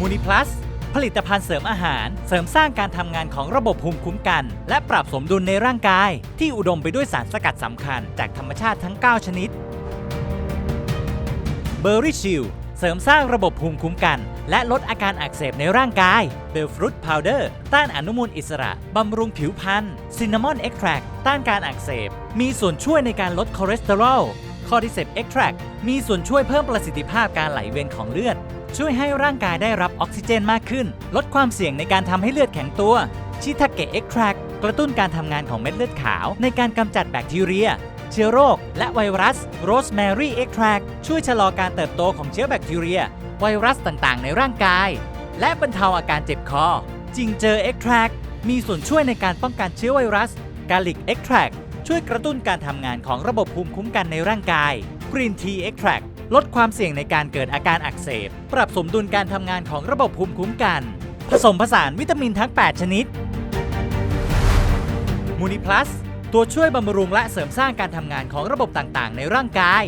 มูนิพลัสผลิตภัณฑ์เสริมอาหาร เสริมสร้างการทำงานของระบบภูมิคุ้มกัน และปรับสมดุลในร่างกาย ที่อุดมไปด้วยสารสกัดสำคัญ จากธรรมชาติทั้ง 9 ชนิดเบอร์รี่ชิลเสริมสร้างระบบภูมิคุ้มกัน และลดอาการอักเสบในร่างกายเบลฟรุตพาวเดอร์ต้านอนุมูลอิสระ บำรุงผิวพรรณซินนามอนเอ็กแทรต้านการอักเสบ มีส่วนช่วยในการลดคอเลสเตอรอลคอร์ดิเซปเอ็กแทรมีส่วนช่วยเพิ่มประสิทธิภาพการไหลเวียนของเลือด ช่วยให้ร่างกายได้รับออกซิเจนมากขึ้น ลดความเสี่ยงในการทำให้เลือดแข็งตัวชิทาเกะเอ็กทรกกระตุ้นการทำงานของเม็ดเลือดขาว ในการกำจัดแบคทีเรีย เชื้อโรค และไวรัสโรสแมรี่เอ็กทรกช่วยชะลอการเติบโตของเชื้อแบคทีเรีย ไวรัสต่างๆ ในร่างกาย และบรรเทาอาการเจ็บคอ จิงเจอเอ็กทรกมีส่วนช่วยในการป้องกันเชื้อไวรัสกาลิกเอ็กทรกช่วยกระตุ้นการทำงานของระบบภูมิคุ้มกันในร่างกายกรีนทีเอ็กทรก ลดความเสี่ยงในการเกิดอาการอักเสบ ปรับสมดุลการทำงานของระบบภูมิคุ้มกัน ผสมผสานวิตามินทั้ง 8 ชนิด มูนิพลัส ตัวช่วยบำรุงและเสริมสร้างการทำงานของระบบต่างๆ ในร่างกาย